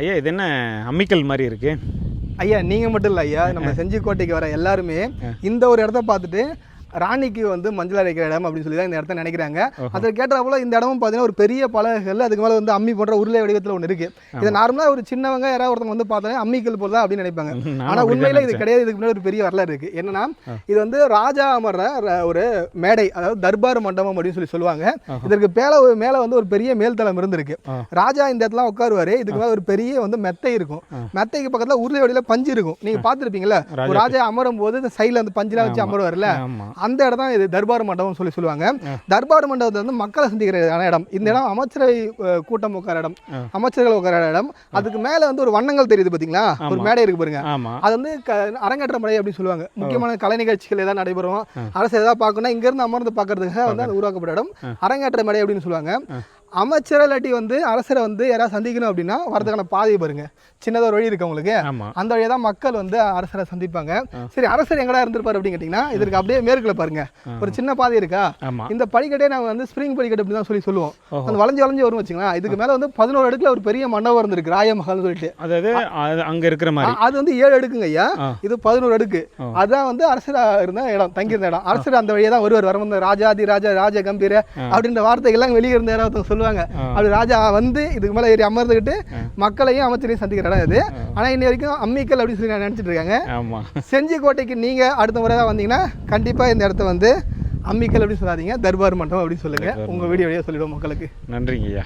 ஐயா இது என்ன அம்மிக்கல் மாதிரி இருக்கு? ஐயா நீங்கள் மட்டும் இல்லை ஐயா நம்ம செஞ்சிக்கோட்டைக்கு வர எல்லாருமே இந்த ஒரு இடத்த பார்த்துட்டு ராணிக்கு வந்து மஞ்சள் அரைக்கிற இடம் அப்படின்னு சொல்லி தான் இந்த இடத்த நினைக்கிறாங்க. அதை கேட்டப்போல இந்த இடமும் பார்த்தீங்கன்னா ஒரு பெரிய பலகைகள் அதுக்கு மேலே வந்து அம்மி போன்ற உருளை வடிவத்தில் ஒன்று இருக்கு. இது நார்மலாக ஒரு சின்னவங்க யாராவது ஒருத்தவங்க வந்து பார்த்தாலே அம்மிக்கல் போல அப்படின்னு நினைப்பாங்க. ஆனால் உண்மையில இது. கிடையாது. இதுக்கு முன்னாடி ஒரு பெரிய வரலாறு இருக்கு. என்னன்னா இது வந்து ராஜா அமர்ற ஒரு மேடை அதாவது தர்பார் மண்டபம் அப்படின்னு சொல்லி சொல்லுவாங்க. இதற்கு மேல மேல வந்து ஒரு பெரிய மேல்தளம் இருந்திருக்கு. ராஜா இந்த இடத்துல உட்காருவாரு. இதுக்கு மேல ஒரு பெரிய வந்து மெத்தை இருக்கும். மெத்தைக்கு பக்கத்துல உருளை வடியில பஞ்சு இருக்கும். நீங்க பார்த்திருப்பீங்கல்ல? ஒரு ராஜா அமரும் போது இந்த சைடுல அந்த பஞ்சுலாம் வச்சு அமருவார்ல அந்த இடம் தான் இது தர்பார் மண்டபம் சொல்லி சொல்லுவாங்க. தர்பார் மண்டபத்தில் வந்து மக்களை சந்திக்கிற இடம். இந்த இடம் அமைச்சரவை கூட்டம் உட்கார இடம். அமைச்சர்கள் உட்கார இடம். அதுக்கு மேல வந்து ஒரு வண்ணங்கள் தெரியுது பாத்தீங்களா? ஒரு. மேடை இருக்கு பாருங்க. அது வந்து அரங்கேற்ற முறை அப்படின்னு சொல்லுவாங்க. முக்கியமான கலை நிகழ்ச்சிகள் ஏதாவது நடைபெறும். அரசு ஏதாவது பார்க்கணும்னா இங்கேருந்து அமர்ந்து பார்க்கறதுக்காக வந்து அது உருவாக்கப்பட்ட இடம். அரங்கேற்ற மேடை அப்படின்னு சொல்லுவாங்க. அமைச்சர் இல்லாட்டி வந்து அரசரை வந்து யாராவது சந்திக்கணும் அப்படின்னா வரதுக்கான பாதையை பாருங்க. சின்னதாக ஒரு வழி இருக்கு உங்களுக்கு. அந்த வழியாக தான் மக்கள் வந்து அரசரை சந்திப்பாங்க. சரி அரசர் எங்கடா இருந்திருப்பாரு அப்படின்னு கேட்டிங்கன்னா இதற்கு அப்படியே மேற்குல பாருங்க. ஒரு சின்ன பாதை இருக்கா? இந்த படிக்கட்டே நாங்க வந்து ஸ்ப்ரிங் படிக்கட்டு அப்படி தான் சொல்லி சொல்லுவோம். அந்த வளைஞ்சு வளைஞ்சு வரும் வச்சுங்களேன் இதுக்கு மேல வந்து பதினோரு அடுக்குல ஒரு பெரிய மண்டபம் இருந்திருக்கு ராயமஹால்னு சொல்லிட்டு. அதாவது அது அங்க இருக்கிற மாதிரி. அது வந்து ஏழு அடுக்குங்க ஐயா. இது பதினோரு அடுக்கு. அதான் வந்து அரசரா இருந்த இடம் தங்கியிருந்த இடம். அரசர் அந்த வழியா தான் வருவார். வர வந்து ராஜாதி ராஜா ராஜ கம்பீர அப்படின்ற வார்த்தைகள்லாம் வெளியே இருந்த இடம் ஒருத்தவங்க சொல்லுவாங்க. அப்படி ராஜா வந்து இதுக்கு மேல ஏறி அமர்ந்துக்கிட்டு மக்களையும் அமைச்சரையும் சந்திக்கிற இடம் இது. ஆனா இன்னி வரைக்கும் அம்மிக்கல் அப்படின்னு சொல்லி நினைச்சிட்டு இருக்காங்க. ஆமா. செஞ்சிக்கோட்டைக்கு நீங்க அடுத்த முறை தான் வந்தீங்கன்னா கண்டிப்பா இந்த இடத்த வந்து அம்மிக்கல் அப்படின்னு சொல்லாதீங்க. தர்பார் மண்டபம் அப்படின்னு சொல்லுங்க. உங்க வீடியோ வழியா சொல்லிடுவோம் மக்களுக்கு. நன்றிங்க ஐயா